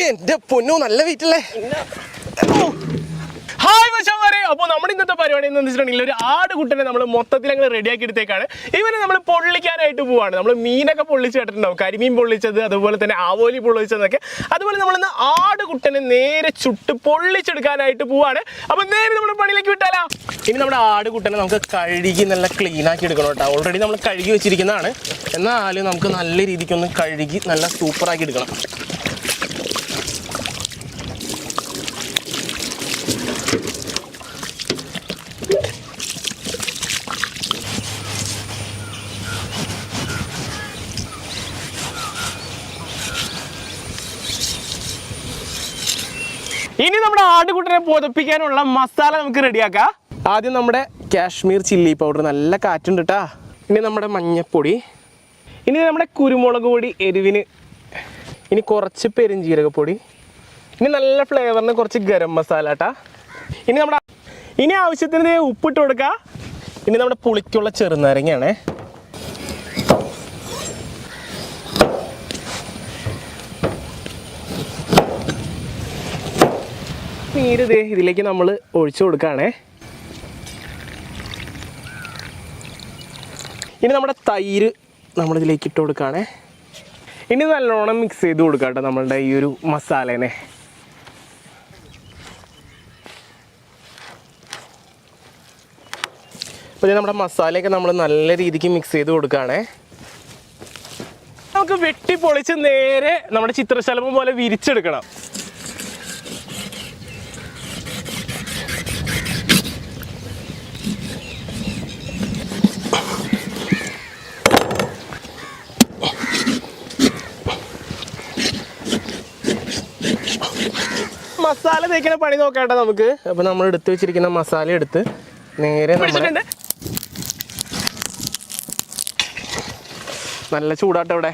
എന്റെ പൊന്നു നല്ല വീട്ടിലെ ഹായ് മച്ചാമാരെ അപ്പോൾ നമ്മുടെ ഇന്നത്തെ പരിപാടി എന്ന് വെച്ചിട്ടുണ്ടെങ്കിൽ ഒരു ആട് കുട്ടനെ നമ്മൾ മൊത്തത്തിൽ അങ്ങനെ റെഡിയാക്കി എടുത്തേക്കാണ് ഇവനെ നമ്മൾ പൊള്ളിക്കാനായിട്ട് പോവാണ്. നമ്മൾ മീനൊക്കെ പൊള്ളിച്ച് കേട്ടിട്ടുണ്ടാവും. കരിമീൻ പൊള്ളിച്ചത് അതുപോലെ തന്നെ ആവോലി പൊള്ളിച്ചതൊക്കെ. അതുപോലെ നമ്മൾ നമ്മളിന്ന് ആട് കുട്ടനെ നേരെ ചുട്ട് പൊള്ളിച്ചെടുക്കാനായിട്ട് പോവാണ്. അപ്പോൾ നേരെ നമ്മുടെ പണിയിലേക്ക് വിട്ടാലാ. ഇനി നമ്മുടെ ആട് കുട്ടനെ നമുക്ക് കഴുകി നല്ല ക്ലീൻ ആക്കി എടുക്കണം കേട്ടോ. ഓൾറെഡി നമ്മൾ കഴുകി വെച്ചിരിക്കുന്നതാണ്. എന്നാലും നമുക്ക് നല്ല രീതിക്കൊന്ന് കഴുകി നല്ല സൂപ്പറാക്കി എടുക്കണം. ഇനി നമ്മുടെ ആടുകൂട്ടനെ പൊതപ്പിക്കാനുള്ള മസാല നമുക്ക് റെഡിയാക്കാം. ആദ്യം നമ്മുടെ കാശ്മീർ ചില്ലി പൗഡർ നല്ല കാറ്റുണ്ട് കേട്ടാ ഇനി നമ്മുടെ മഞ്ഞപ്പൊടി. ഇനി നമ്മുടെ കുരുമുളക് പൊടി എരിവിന് ഇനി കുറച്ച് പെരുംജീരകപ്പൊടി ഇനി നല്ല ഫ്ലേവറിന് കുറച്ച് ഗരം മസാല കേട്ടാ ഇനി നമ്മുടെ ഇനി ആവശ്യത്തിന് ഉപ്പിട്ട് കൊടുക്കുക ഇനി നമ്മുടെ പുളിക്കുള്ള ചെറുനാരങ്ങയാണേ. നീര് ഇത് ഇതിലേക്ക് നമ്മൾ ഒഴിച്ചു കൊടുക്കുകയാണേ. ഇനി നമ്മുടെ തൈര് നമ്മളിതിലേക്ക് ഇട്ട് കൊടുക്കുകയാണേ. ഇനി നല്ലോണം മിക്സ് ചെയ്ത് കൊടുക്കാട്ടോ നമ്മളുടെ ഈ ഒരു മസാലേനെ. അപ്പോൾ നമ്മുടെ മസാലയൊക്കെ നമ്മൾ നല്ല രീതിക്ക് മിക്സ് ചെയ്ത് കൊടുക്കുകയാണേ. നമുക്ക് വെട്ടി പൊളിച്ച് നേരെ നമ്മുടെ ചിത്രശലഭം പോലെ വിരിച്ചെടുക്കണം. മസാല തേക്കുന്ന പണി നോക്കാട്ടെ നമുക്ക്. അപ്പൊ നമ്മൾ എടുത്തു വെച്ചിരിക്കുന്ന മസാല എടുത്ത് നേരെ നല്ല ചൂടാട്ടോ ഇവിടെ.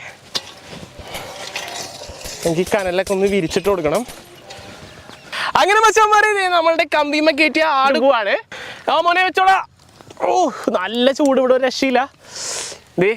എനിക്ക് കനലൊക്കെ ഒന്ന് വിരിച്ചിട്ട് കൊടുക്കണം. അങ്ങനെ മച്ചന്മാരെ നമ്മളുടെ കമ്പിമ കയറ്റിയ ആടുകുവാണ് ആ മോനെ വെച്ചോടാ. ഓ നല്ല ചൂട് ഇവിടെ രക്ഷയില്ല. ദേ